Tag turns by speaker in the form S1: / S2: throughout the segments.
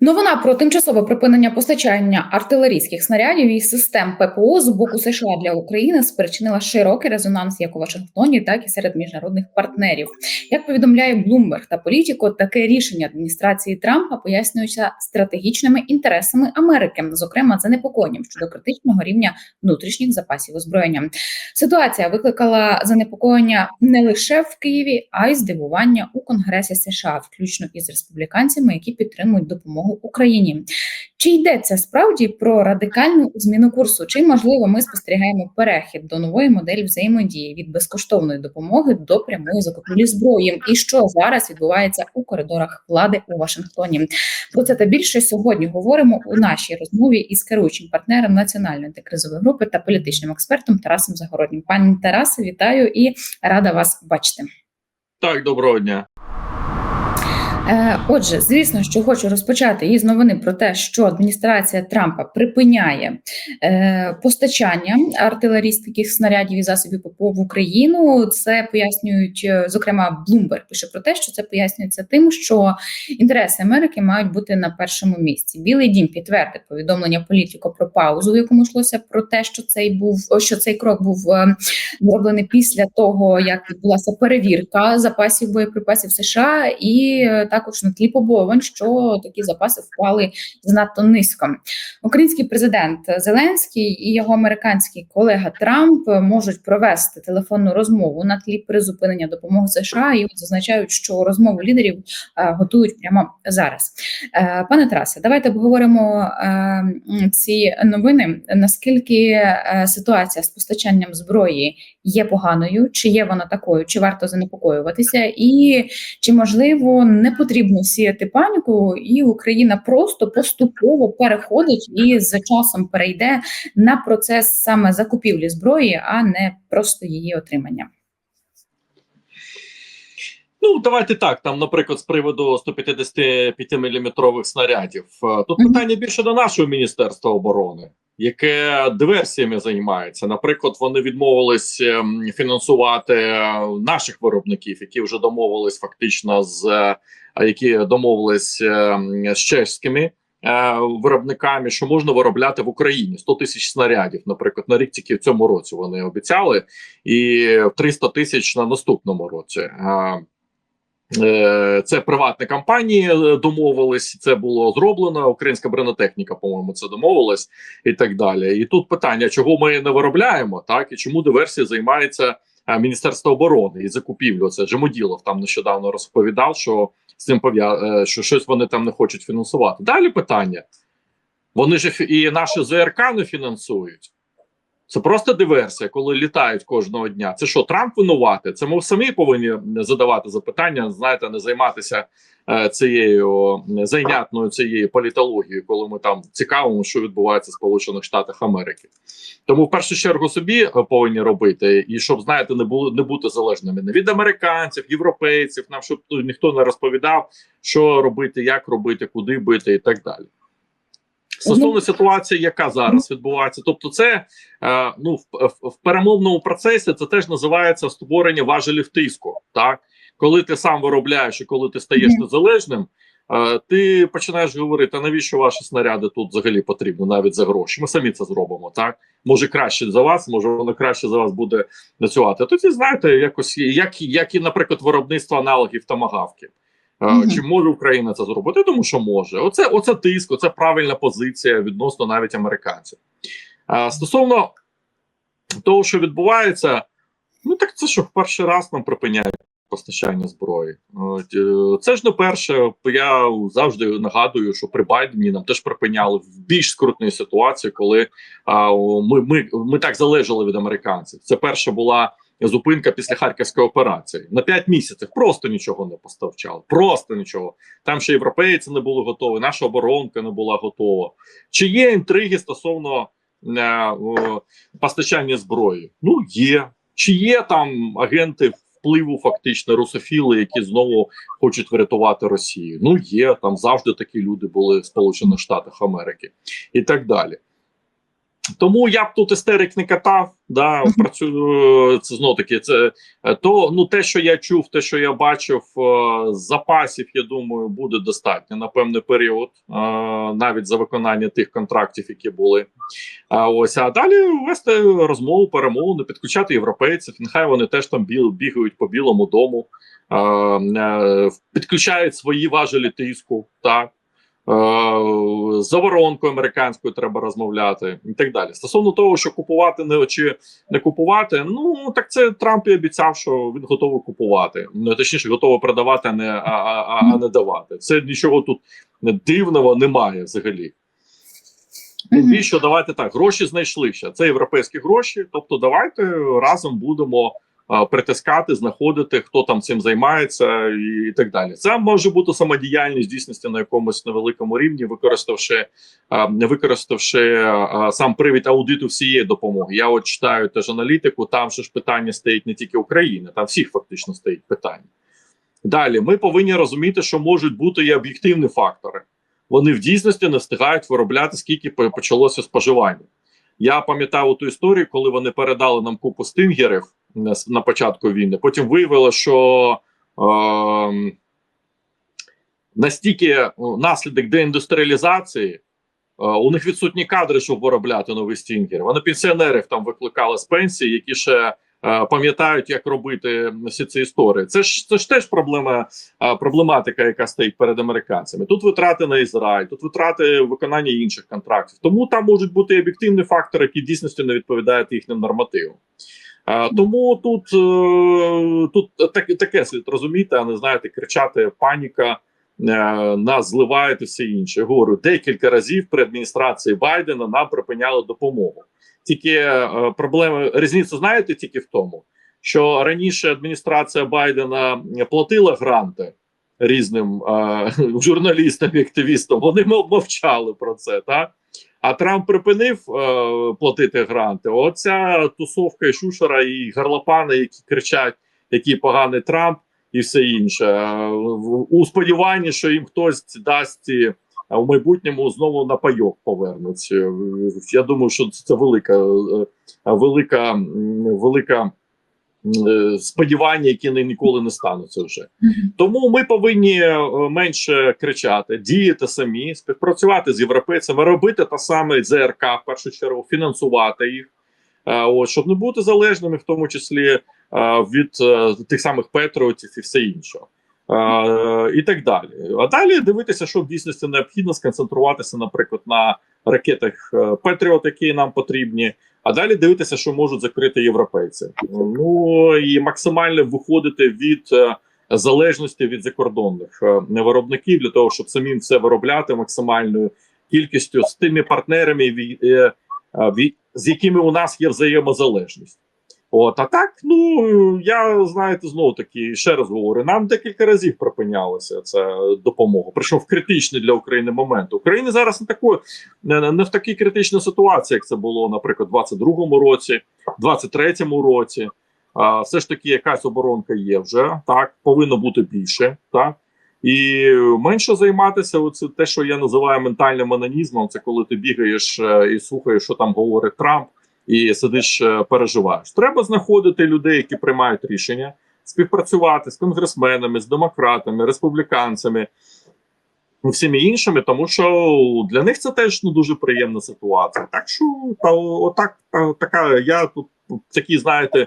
S1: Новина про тимчасове припинення постачання артилерійських снарядів і систем ППО з боку США для України спричинила широкий резонанс як у Вашингтоні, так і серед міжнародних партнерів. Як повідомляє Bloomberg та Політіко, таке рішення адміністрації Трампа пояснюється стратегічними інтересами Америки, зокрема занепокоєнням щодо критичного рівня внутрішніх запасів озброєння. Ситуація викликала занепокоєння не лише в Києві, а й здивування у Конгресі США, включно із республіканцями, які підтримують допомогу Україні. Чи йдеться справді про радикальну зміну курсу? Чи можливо ми спостерігаємо перехід до нової моделі взаємодії від безкоштовної допомоги до прямої закупівлі зброї? І що зараз відбувається у коридорах влади у Вашингтоні? Про це та більше сьогодні говоримо у нашій розмові із керуючим партнером національної антикризової групи та політичним експертом Тарасом Загороднім. Пані Тарасе, вітаю і рада вас бачити.
S2: Так, доброго дня.
S1: Е, Отже, звісно, що хочу розпочати із новини про те, що адміністрація Трампа припиняє е, постачання артилерійських снарядів і засобів ППО в Україну. Це пояснюють, е, зокрема, Bloomberg пише про те, що це пояснюється тим, що інтереси Америки мають бути на першому місці. Білий дім підтвердив повідомлення політико про паузу, в якому йшлося про те, що цей був що цей крок був зроблений після того, як відбулася перевірка запасів боєприпасів США і. Також на тлі побоювань, що такі запаси впали занадто низько. Український президент Зеленський і його американський колега Трамп можуть провести телефонну розмову на тлі призупинення допомоги США і зазначають, що розмову лідерів е, готують прямо зараз. Е, Пане Тарасе, давайте обговоримо е, ці новини. Наскільки ситуація з постачанням зброї є поганою, чи є вона такою, чи варто занепокоюватися, і чи можливо не потрібно сіяти паніку, і Україна просто поступово переходить і з часом перейде на процес саме закупівлі зброї, а не просто її отримання.
S2: Ну, давайте так. Там, наприклад, з приводу 155 мм снарядів. Е, Тут питання більше до нашого міністерства оборони, яке диверсіями займається. Наприклад, вони відмовились ем, фінансувати е, наших виробників, які вже домовились фактично з е, які домовились ем, з чеськими. е, Виробниками, що можна виробляти в Україні 100 тисяч снарядів, наприклад, на рік тільки в цьому році вони обіцяли, і 300 тисяч на наступному році. Е, Е, Це приватні компанії е, домовились. Це було зроблено. Українська бронетехніка, по-моєму, це домовилась і так далі. І тут питання, чого ми не виробляємо, так і чому диверсія займається Міністерство оборони і закупівлю. Це Жемоділов там нещодавно розповідав, що з цим пов'я... е, що щось вони там не хочуть фінансувати. Далі питання: вони ж і наші ЗРК не фінансують. Це просто диверсія, коли літають кожного дня. Це що, Трамп винувати? Це ми самі повинні задавати запитання, знаєте, не займатися е, цією зайнятною цією політологією, коли ми там цікавимо, що відбувається в Сполучених Штатах Америки. Тому в першу чергу собі е, повинні робити, і щоб знаєте, не було не бути залежними не від американців, європейців, нам щоб ніхто не розповідав, що робити, як робити, куди бити і так далі. Стосовно ситуації, яка зараз відбувається, тобто, це е, ну в, перемовному процесі це теж називається створення важелів тиску. Так, коли ти сам виробляєш і коли ти стаєш незалежним, е, ти починаєш говорити: а навіщо ваші снаряди тут взагалі потрібно, навіть за гроші? Ми самі це зробимо. Так може краще за вас, може воно краще за вас буде працювати. Тоді знаєте, якось як, як і, наприклад, виробництво аналогів томагавки. Е,
S1: Мгм.
S2: Чи може Україна це зробити? Я думаю, що може. Оце, оце тиск, оце правильна позиція відносно навіть американців. А, стосовно того, що відбувається, ну так це що в перший раз нам припиняють постачання зброї. Це ж не перше. Я завжди нагадую, що при Байдені нам теж припиняли в більш скрутній ситуації, коли а, ми, ми, ми так залежали від американців. Це перша була зупинка після харківської операції на 5 місяців. Просто нічого не поставчало. Просто нічого. Там ще європейці не були готові, наша оборонка не була готова. Чи є інтриги стосовно е, о, постачання зброї? Ну є. Чи є там агенти впливу, фактично русофіли, які знову хочуть врятувати Росію? Ну є там завжди такі люди були в Сполучених Штатах Америки і так далі. Тому я б тут істерик не катав. Да, працюю це знов таки. Це е, то ну те, що я чув, те, що я бачив, е, запасів, я думаю, буде достатньо на певний період, е, навіть за виконання тих контрактів, які були. А ось а далі вести розмову, перемовини, підключати європейців. Нехай вони теж там бігають по білому дому, підключають свої важелі тиску. Так з воронкою американською треба розмовляти і так далі. Стосовно того, що купувати не чи не купувати, ну так це Трамп і обіцяв, що він готовий купувати. Ну точніше, готовий продавати, а не а, а, а не давати. Це нічого тут дивного немає взагалі. Тим більше давайте так, гроші знайшли ще. Це європейські гроші. Тобто, давайте разом будемо притискати, знаходити, хто там цим займається, і, так далі. Це може бути самодіяльність дійсності на якомусь невеликому рівні, використавши не використавши сам привід аудиту всієї допомоги. Я от читаю теж аналітику. Там ж питання стоїть не тільки України, там всіх фактично стоїть питання. Далі ми повинні розуміти, що можуть бути і об'єктивні фактори. Вони в дійсності не встигають виробляти, скільки почалося споживання. Я пам'ятаю ту історію, коли вони передали нам купу стингерів на, початку війни. Потім виявилося, що е, настільки наслідок деіндустріалізації, е, у них відсутні кадри, щоб виробляти нові стінгери. Вони пенсіонерів там викликали з пенсії, які ще е, пам'ятають, як робити всі ці історії. Це ж це ж теж проблема, е, проблематика, яка стоїть перед американцями. Тут витрати на Ізраїль, тут витрати виконання інших контрактів. Тому там можуть бути об'єктивні фактори, які дійсності не відповідають їхнім нормативам. Е, тому тут, е, тут так, таке слід розуміти, а не знаєте, кричати паніка. е, Нас зливають все інше. Я говорю, декілька разів при адміністрації Байдена нам припиняли допомогу. Тільки е, проблема різниця, знаєте, тільки в тому, що раніше адміністрація Байдена платила гранти різним е, журналістам і активістам. Вони мов- мовчали про це, так? А Трамп припинив е, платити гранти. Оця тусовка і Шушера і гарлопани, які кричать, який поганий Трамп, і все інше. Е, У сподіванні, що їм хтось дасть е, в майбутньому знову на пайок повернуться. Е, Я думаю, що це велика, велика, велика сподівання, які не- ніколи не стануться вже. Тому ми повинні е, менше кричати, діяти самі, співпрацювати з європейцями, робити те саме ЗРК в першу чергу, фінансувати їх, е, от, щоб не бути залежними, в тому числі е, від е, тих самих Петровців і все інше. Е, і так далі. А далі дивитися, що в дійсності необхідно сконцентруватися, наприклад, на ракетах е, Петріот, які нам потрібні. А далі дивитися, що можуть закрити європейці. Ну і максимально виходити від е, залежності від закордонних е, виробників для того, щоб самим це виробляти максимальною кількістю з тими партнерами, е, з якими у нас є взаємозалежність. От, а так, ну я знаєте, знову таки ще раз говорю: нам декілька разів припинялася ця допомога. Причому в критичний для України момент. Україна зараз не такої не, не в такій критичній ситуації, як це було, наприклад, у 22-му році, 23-му році. А, все ж таки, якась оборонка є вже так, повинно бути більше, так і менше займатися. Оце те, що я називаю ментальним анонізмом. Це коли ти бігаєш е, і слухаєш, що там говорить Трамп, і сидиш, е, переживаєш. Треба знаходити людей, які приймають рішення, співпрацювати з конгресменами, з демократами, республіканцями. і Всіми іншими, тому що для них це теж не дуже приємна ситуація. Так що та отак та, така я тут такі, знаєте,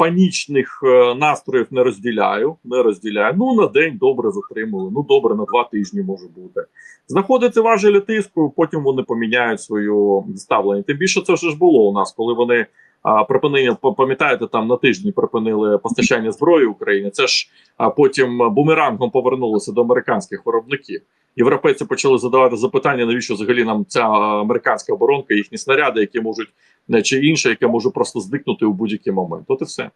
S2: панічних е, настроїв не розділяю. Не розділяю. Ну на день добре затримали. Ну добре, на два тижні може бути. Знаходиться важелі тиску, потім вони поміняють свою ставлення. Тим більше це вже ж було у нас, коли вони а, припинення пам'ятаєте, там на тижні припинили постачання зброї Україні. Це ж а потім бумерангом повернулося до американських виробників. Європейці почали задавати запитання, навіщо взагалі нам ця американська оборонка, їхні снаряди, які можуть чи інше, яке може просто здикнути у будь-який момент. От і все.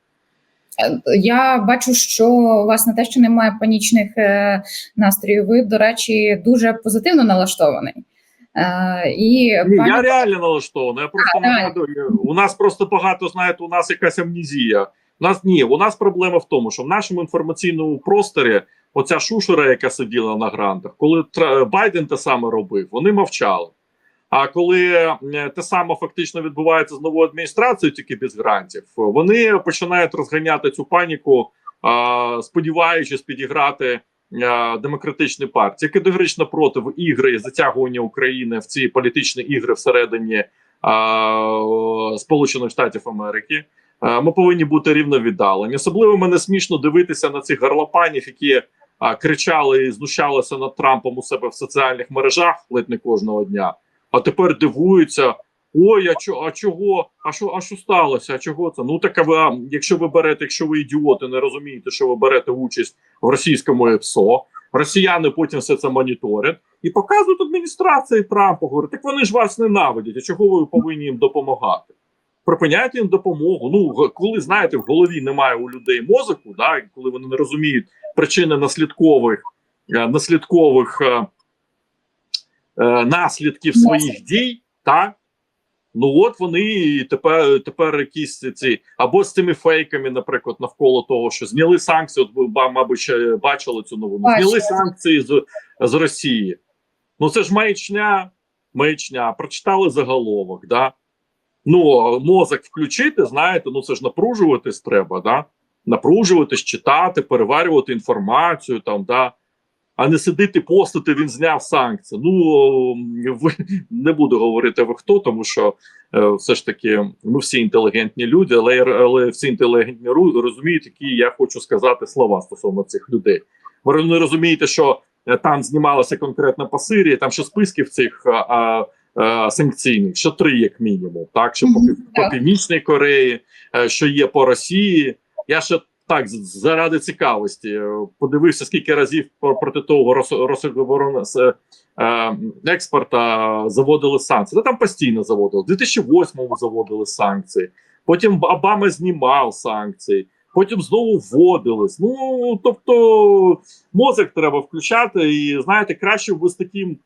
S1: Я бачу, що власне те, що немає панічних е, настроїв, ви, до речі, дуже позитивно налаштований. Е, і
S2: Ні,
S1: пані-
S2: я реально налаштований. Я просто нагадую. У нас просто багато знаєте, у нас якась амнезія. У нас ні, у нас проблема в тому, що в нашому інформаційному просторі оця шушера, яка сиділа на грантах, коли Байден те саме робив, вони мовчали. А коли те саме фактично відбувається з новою адміністрацією, тільки без грантів, вони починають розганяти цю паніку, сподіваючись підіграти а, демократичні партії, категорично проти в ігри затягування України в ці політичні ігри всередині Сполучених Штатів Америки. Ми повинні бути рівно віддалені. Особливо мене смішно дивитися на цих гарлопанів, які кричали і знущалися над Трампом у себе в соціальних мережах ледь не кожного дня. А тепер дивуються. Ой, а чо, а чого? А що, а що сталося? А чого це? Ну так ви, якщо ви берете, якщо ви ідіоти, не розумієте, що ви берете участь в російському ЕПСО, росіяни потім все це моніторять і показують адміністрації Трампа. Говорять, так вони ж вас ненавидять. А чого ви повинні їм допомагати? Припиняйте їм допомогу. Ну коли знаєте, в голові немає у людей мозку, да, коли вони не розуміють причини наслідкових е, наслідкових е, е, наслідків своїх дій, так ну от вони тепер тепер якісь ці або з цими фейками, наприклад, навколо того, що зняли санкції. От ви мабуть ще бачили цю новину.
S1: Бачила.
S2: Зняли санкції з, з Росії. Ну це ж маячня, маячня. Прочитали заголовок, да. Ну, мозок включити, знаєте, ну це ж напружуватись треба, да? Напружуватись, читати, переварювати інформацію там, да. А не сидити, постити, він зняв санкції. Ну не буду говорити ви хто, тому що е, все ж таки ми всі інтелігентні люди, але, але всі інтелігентні розуміють, які я хочу сказати слова стосовно цих людей. Ви не розумієте, що е, там знімалося конкретно по Сирії, там ще списків цих а, а, а, санкційних, що три, як мінімум, так що по, по північній Кореї, е, що є по Росії. Я ще так заради цікавості е, подивився, скільки разів проти того Рос- з е, експорта заводили санкції. Та там постійно заводили. У 2008-му заводили санкції. Потім Обама знімав санкції. Потім знову вводились. Ну тобто мозок треба включати, і знаєте, краще б з таким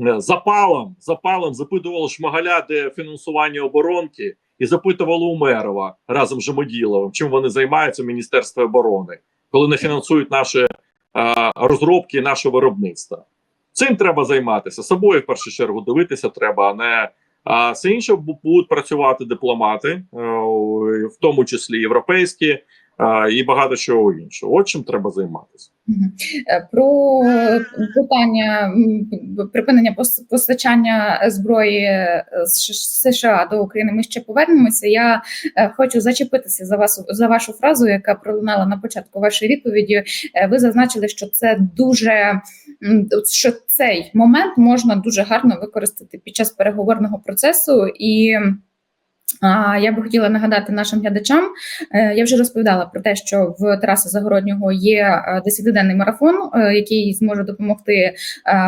S2: е, запалом, запалом запитували Шмагаля, де фінансування оборонки, і запитували Умерова разом з Жемоділовим, чим вони займаються в Міністерстві оборони, коли не фінансують наші е, розробки, наше виробництво. Цим треба займатися. Собою в першу чергу дивитися треба, а не а все інше будуть працювати дипломати, е, в тому числі європейські, і багато чого іншого. От чим треба займатися.
S1: Е, Про питання припинення постачання зброї з США до України ми ще повернемося. Я е, хочу зачепитися за вас за вашу фразу, яка пролунала на початку вашої відповіді. Е, Ви зазначили, що це дуже що цей момент можна дуже гарно використати під час переговорного процесу і. Я би хотіла нагадати нашим глядачам. е, Я вже розповідала про те, що в Тараса Загороднього є е, 10-денний марафон, е, який зможе допомогти е,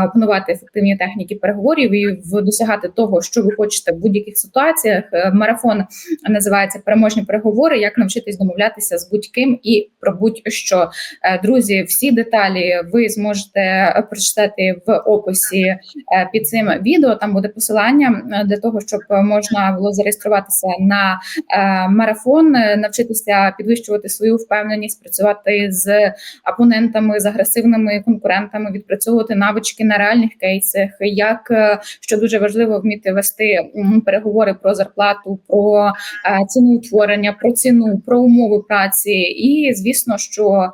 S1: опанувати ефективні техніки переговорів і досягати того, що ви хочете в будь-яких ситуаціях. Е, Марафон називається Переможні переговори. Як навчитись домовлятися з будь-ким і про будь-що. Е, Друзі, всі деталі ви зможете е, прочитати в описі е, під цим відео. Там буде посилання е, для того, щоб можна було зареєструватися на е, марафон, е, навчитися підвищувати свою впевненість, працювати з опонентами, з агресивними конкурентами, відпрацьовувати навички на реальних кейсах, як е, що дуже важливо вміти вести переговори про зарплату, про е, ціноутворення, про ціну, про умови праці. І звісно, що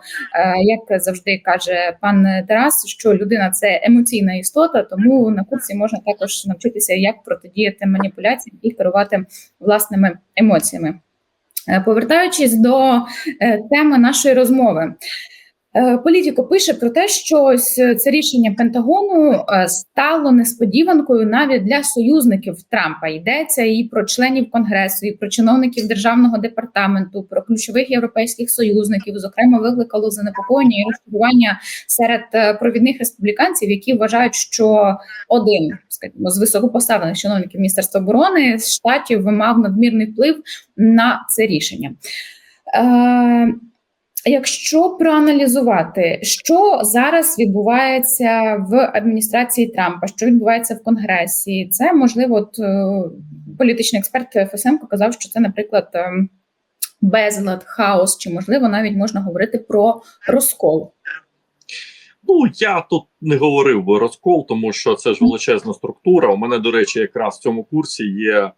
S1: як завжди каже пан Тарас, що людина це емоційна істота, тому на курсі можна також навчитися, як протидіяти маніпуляціям і керувати власними емоціями. Е, Повертаючись до е, теми нашої розмови. Е, Політіко пише про те, що ось це рішення Пентагону е, стало несподіванкою навіть для союзників Трампа. Йдеться і про членів конгресу, і про чиновників державного департаменту, про ключових європейських союзників. Зокрема, викликало занепокоєння і розчарування серед е, провідних республіканців, які вважають, що один скажімо, з високопоставлених чиновників Міністерства оборони з штатів мав надмірний вплив на це рішення. Якщо проаналізувати, що зараз відбувається в адміністрації Трампа, що відбувається в Конгресі, це можливо, от е, політичний експерт Фесенко казав, що це, наприклад, е, безлад, хаос, чи можливо навіть можна говорити про розкол.
S2: Ну я тут не говорив би розкол, тому що це ж величезна структура. У мене, до речі, якраз в цьому курсі є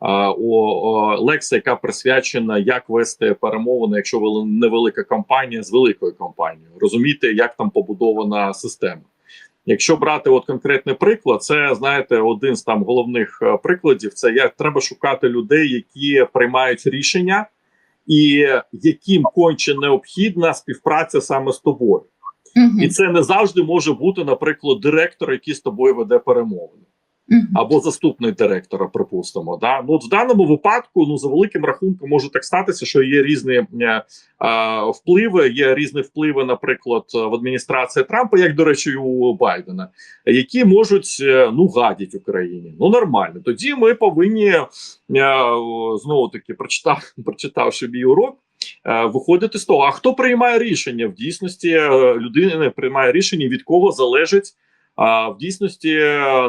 S2: о, лекція, яка присвячена, як вести перемовини, якщо ви невелика компанія з великою компанією. Розуміти, як там побудована система. Якщо брати от конкретний приклад, це знаєте, один з там головних е, прикладів: це як треба шукати людей, які приймають рішення, і яким конче необхідна співпраця саме з тобою.
S1: Мгм.
S2: І це не завжди може бути, наприклад, директор, який з тобою веде перемовини, Або заступник директора, припустимо. Да? Ну, от в даному випадку, ну за великим рахунком, може так статися, що є різні е, впливи. Є різні впливи, наприклад, в адміністрації Трампа, як до речі, у Байдена, які можуть е, ну гадять Україні. Ну нормально. Тоді ми повинні е, знову таки прочитав, прочитавши мій урок. е, Виходити з того, а хто приймає рішення в дійсності е, людина приймає рішення, від кого залежить а в дійсності,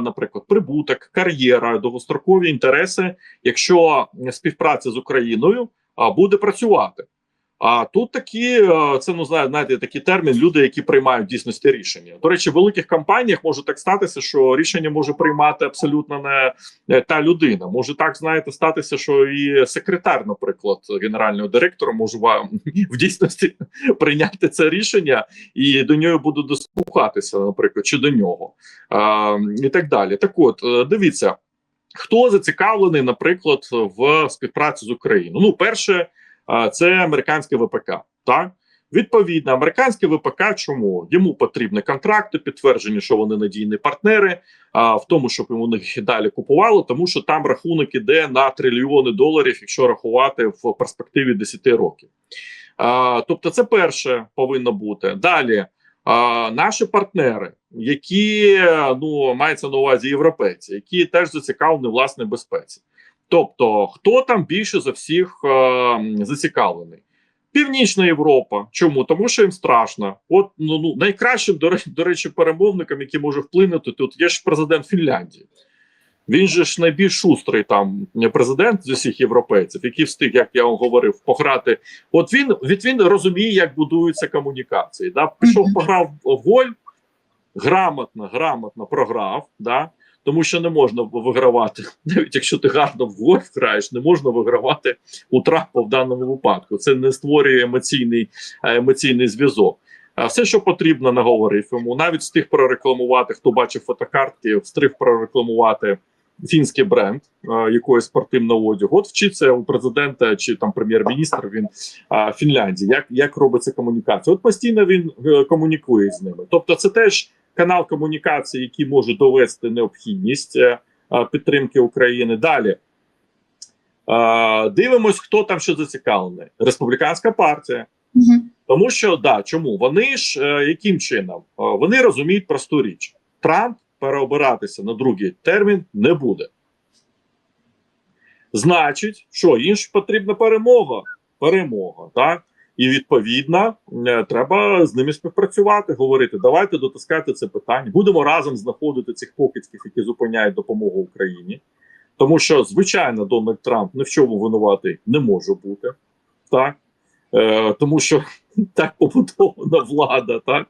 S2: наприклад, прибуток, кар'єра, довгострокові інтереси, якщо співпраця з Україною буде працювати. А тут такі е, це ну знає- знаєте, такий термін люди, які приймають дійсності рішення. До речі, в великих компаніях може так статися, що рішення може приймати абсолютно не та людина. Може так знаєте статися, що і секретар, наприклад, генерального директора може вам в дійсності прийняти це рішення, і до нього буде дослухатися, наприклад, чи до нього, а, і так далі. Так, от е, дивіться, хто зацікавлений, наприклад, в співпраці з Україною. Ну, перше, це американське ВПК. Так відповідно, американське ВПК. Чому йому потрібні контракти, підтверджені, що вони надійні партнери, а в тому, щоб йому їх далі купували, тому що там рахунок іде на трильйони доларів, якщо рахувати в перспективі 10 років. А, тобто, це перше повинно бути далі. А, наші партнери, які ну мається на увазі європейці, які теж зацікавлені в власній безпеці. Тобто, хто там більше за всіх е, зацікавлений? Північна Європа. Чому? Тому що їм страшно. От ну, ну найкращим до, ре- до речі, перемовником, який може вплинути, тут є ж президент Фінляндії. Він же ж найбільш шустрий там президент з усіх європейців, який встиг, як я вам говорив, пограти. От він від він розуміє, як будуються комунікації. Да? Пішов, пограв в гольф, грамотно, грамотно програв. Да? Тому що не можна вигравати, навіть якщо ти гарно в гольф граєш, не можна вигравати у Трампа в даному випадку. Це не створює емоційний, е, емоційний зв'язок. А все, що потрібно, наговорив йому. Навіть встиг прорекламувати, хто бачив фотокартки, встиг прорекламувати фінський бренд е, якоїсь спортивного одягу. От вчиться у президента чи там прем'єр-міністр він е, Фінляндії. Як, як робиться комунікація? От постійно він комунікує з ними. Тобто, це теж канал комунікації, який може довести необхідність е, е, підтримки України. Далі дивимось, хто там що зацікавлений. Республіканська партія. Тому що да, чому вони ж е, яким чином? Вони розуміють просту річ: Трамп переобиратися на другий термін не буде. Значить, що ж потрібна перемога. Перемога, так? І відповідно е, треба з ними співпрацювати, говорити, давайте дотискати це питання. Будемо разом знаходити цих покидьків, які зупиняють допомогу Україні. Тому що, звичайно, Дональд Трамп ні в чому винуватий не може бути. Так? Е, тому що так побудована влада, так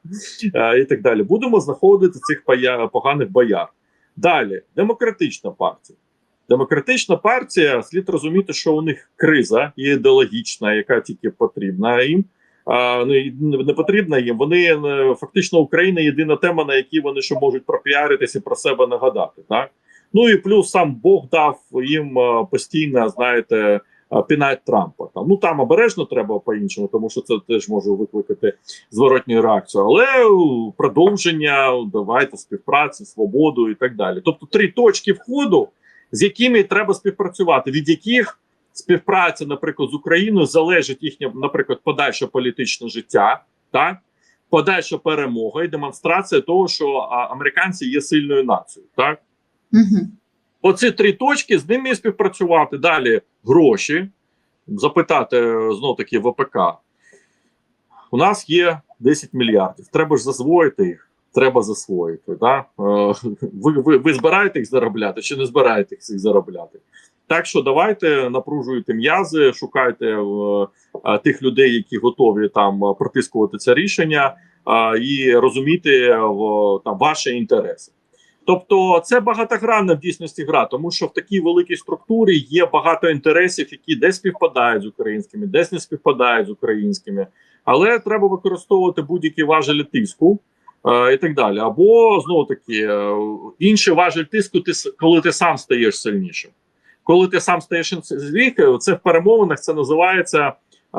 S2: е, і так далі. Будемо знаходити цих поганих бояр. Далі, демократична партія. Демократична партія слід розуміти, що у них криза ідеологічна, яка тільки потрібна їм. А, ну не потрібна їм. Вони е, фактично Україна єдина тема, на якій вони ще можуть пропіаритися про себе нагадати. Так ну і плюс сам Бог дав їм е, постійно, знаєте, е, пінать Трампа. Там ну там обережно треба по-іншому, тому що це теж може викликати зворотню реакцію. Але продовження, давайте співпраці, свободу і так далі. Тобто три точки входу, з якими треба співпрацювати, від яких співпраця, наприклад, з Україною залежить їхнє, наприклад, подальше політичне життя, так подальша перемога і демонстрація того, що а, американці є сильною нацією, так.
S1: Мгм.
S2: Оці три точки з ними співпрацювати. Далі гроші, запитати знов таки ВПК. У нас є 10 мільярдів. Треба ж засвоїти їх. Треба засвоїти. Да? Е, Ви, ви, ви збираєте їх заробляти чи не збираєте їх заробляти? Так що давайте напружуйте м'язи, шукайте е, е, тих людей, які готові там протискувати це рішення. а, і розуміти в, там ваші інтереси. Тобто це багатогранна в дійсності гра, тому що в такій великій структурі є багато інтересів, які десь співпадають з українськими, десь не співпадають з українськими, але треба використовувати будь-які важелі тиску і так далі. Або знову таки е, інший важель тиску, ти коли ти сам стаєш сильнішим. Коли ти сам стаєш сильнішим, це в перемовинах це називається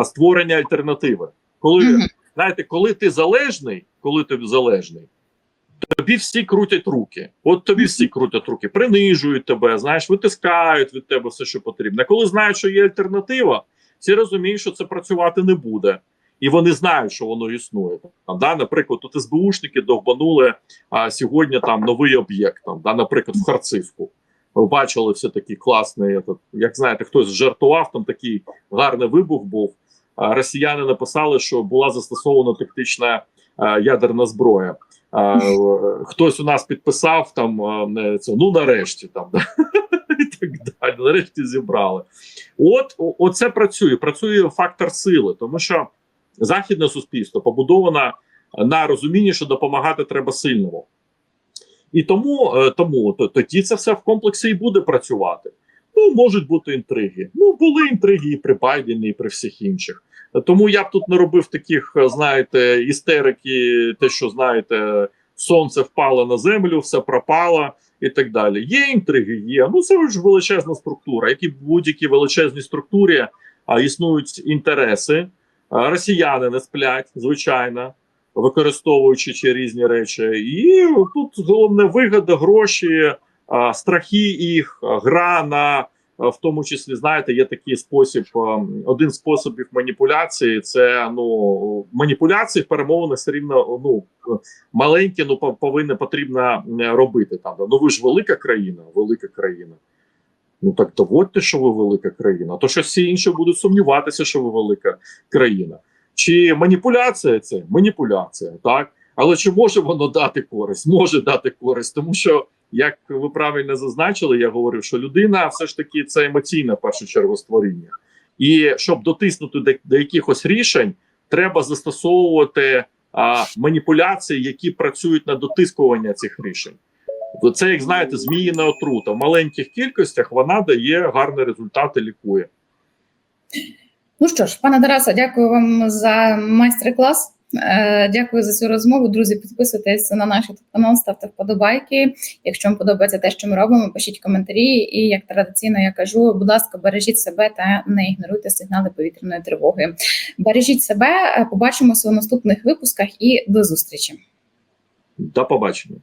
S2: створення альтернативи. Коли
S1: Мгм.
S2: знаєте, коли ти залежний, коли ти залежний, тобі всі крутять руки. От тобі всі крутять руки, принижують тебе, знаєш, витискають від тебе все, що потрібно. Коли знають, що є альтернатива, всі розуміють, що це працювати не буде. І вони знають, що воно існує. Там, да, наприклад, тут СБУшники довбанули а, сьогодні там новий об'єкт, там, да, наприклад, в Харцівку. Ви бачили все такий класний, як знаєте, хтось жартував, там такий гарний вибух був. Росіяни написали, що була застосована тактична а, ядерна зброя. А, хтось у нас підписав там це, ну нарешті там да? так далі. Нарешті зібрали. От оце працює. Працює фактор сили, тому що західне суспільство побудовано на розумінні, що допомагати треба сильному. І тому, е, тому то- тоді це все в комплексі і буде працювати. Ну, можуть бути інтриги. Ну, були інтриги і при Байдені, і при всіх інших. Тому я б тут не робив таких, е, знаєте, істерики, те, що знаєте, сонце впало на землю, все пропало і так далі. Є інтриги, є. Ну це ж величезна структура. Які в будь-якій величезній структурі а, існують інтереси. Росіяни не сплять, звичайно, використовуючи ці різні речі. І тут головне вигода, гроші, страхи їх, гра на в тому числі, знаєте, є такий спосіб. Один з способів маніпуляції це ну маніпуляції в перемовинах все рівно ну маленькі, ну пов- повинні потрібно е, робити там. Ну ви ж велика країна, велика країна. Ну так доводьте, що ви велика країна. То що всі інші будуть сумніватися, що ви велика країна. Чи маніпуляція це маніпуляція, так? Але чи може воно дати користь? Може дати користь, тому що, як ви правильно зазначили, я говорив, що людина все ж таки це емоційне першу чергу створіння. І щоб дотиснути до, до якихось рішень, треба застосовувати а, маніпуляції, які працюють на дотискування цих рішень. Це, як знаєте, зміїна отрута. В маленьких кількостях вона дає гарні результати, лікує.
S1: Ну що ж, пане Тарасе, дякую вам за майстер-клас. Е, Дякую за цю розмову. Друзі, підписуйтесь на наш канал, ставте вподобайки. Якщо вам подобається те, що ми робимо, пишіть коментарі. І як традиційно я кажу, будь ласка, бережіть себе та не ігноруйте сигнали повітряної тривоги. Бережіть себе, побачимося у наступних випусках і до зустрічі.
S2: До побачення.